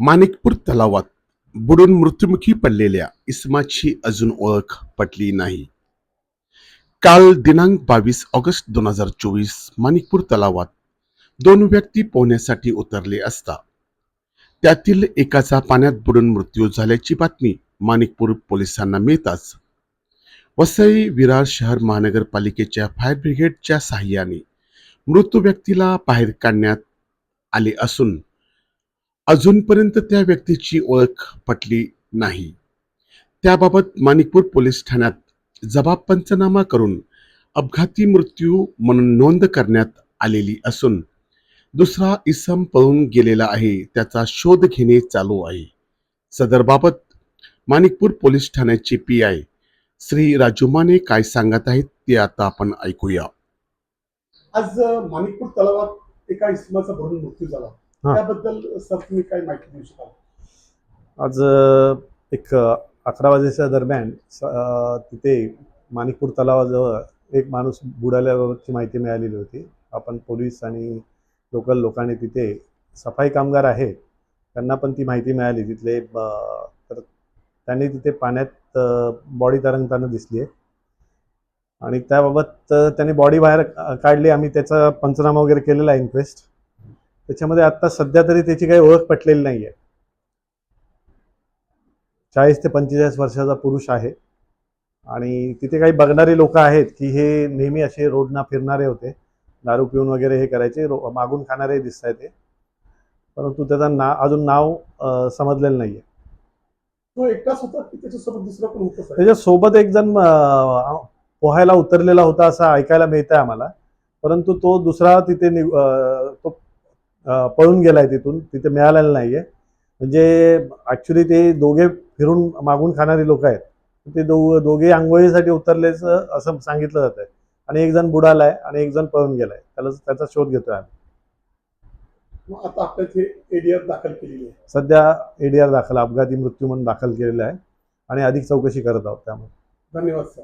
माणिकपूर तलावात बुडून मृत्युमुखी पडलेल्या इसमाची अजून ओळख पटली नाही. काल दिनांक बावीस ऑगस्ट दोन हजार चोवीस माणिकपूर तलावात दोन व्यक्ती पोहण्यासाठी उतरले असता त्यातील एकाचा पाण्यात बुडून मृत्यू झाल्याची बातमी माणिकपूर पोलिसांना मिळताच वसई विरार शहर महानगरपालिकेच्या फायर ब्रिगेडच्या साहाय्याने मृत व्यक्तीला बाहेर काढण्यात आले असून अजूनपर्यंत त्या व्यक्तीची ओळख पटली नाही. त्याबाबत माणिकपूर पोलीस ठाण्यात जबाब पंचनामा करून अपघाती मृत्यू म्हणून नोंद करण्यात आलेली असून दुसरा इसम पळून गेलेला आहे त्याचा शोध घेणे चालू आहे. सदरबाबत माणिकपूर पोलीस ठाण्याचे पी आय श्री राजू माने काय सांगत आहेत ते आता आपण ऐकूया. आज माणिकपूर तलावात एका इसमाचा भरून मृत्यू झाला. त्याबद्दल सर तुम्ही काय माहिती देऊ शकाल? आज एक अकरा वाजेच्या दरम्यान तिथे माणिकपूर तलावाजवळ एक माणूस बुडाल्याची माहिती मिळालेली होती. आपण पोलीस आणि लोकल लोकांनी तिथे सफाई कामगार आहेत त्यांना पण ती माहिती मिळाली. तिथले तर त्यांनी तिथे पाण्यात बॉडी तरंगताना दिसली आहे. आणि त्याबाबत त्यांनी बॉडी बाहेर काढली. आम्ही त्याचा पंचनामा वगैरे केलेला आहे इन्क्वेस्ट. त्याच्यामध्ये आत्ता सध्या तरी त्याची काही ओळख पटलेली नाही आहे चाळीस ते पंचेचाळीस वर्षाचा पुरुष आहे. आणि तिथे काही बघणारे लोक आहेत की हे नेहमी असे रोडना फिरणारे होते. दारू पिऊन वगैरे हे करायचे रो मागून खाणारे दिसत आहेत ते परंतु त्याचं ना अजून नाव समजलेलं नाही आहे त्याच्यासोबत एक जण पोहायला उतरलेला होता असं ऐकायला मिळतंय आम्हाला. परंतु तो दुसरा तिथे तो पळून गेलाय तिथून. तिथे मिळालेला नाहीये. म्हणजे ऍक्च्युली ते दोघे फिरून मागून खाणारी लोक आहेत. ते दो दोघे आंघोळीसाठी उतरलेचं असं सांगितलं जात आहे आणि एक जण बुडालाय आणि एक जण पळून गेलाय. त्याला त्याचा शोध घेतोय आम्ही. मग आता आपल्या इथे एडीआर दाखल केलेली आहे. सध्या एडीआर दाखल अपघाती मृत्यू म्हणून दाखल केलेला आहे. आणि अधिक चौकशी करत आहोत त्यामुळे. धन्यवाद सर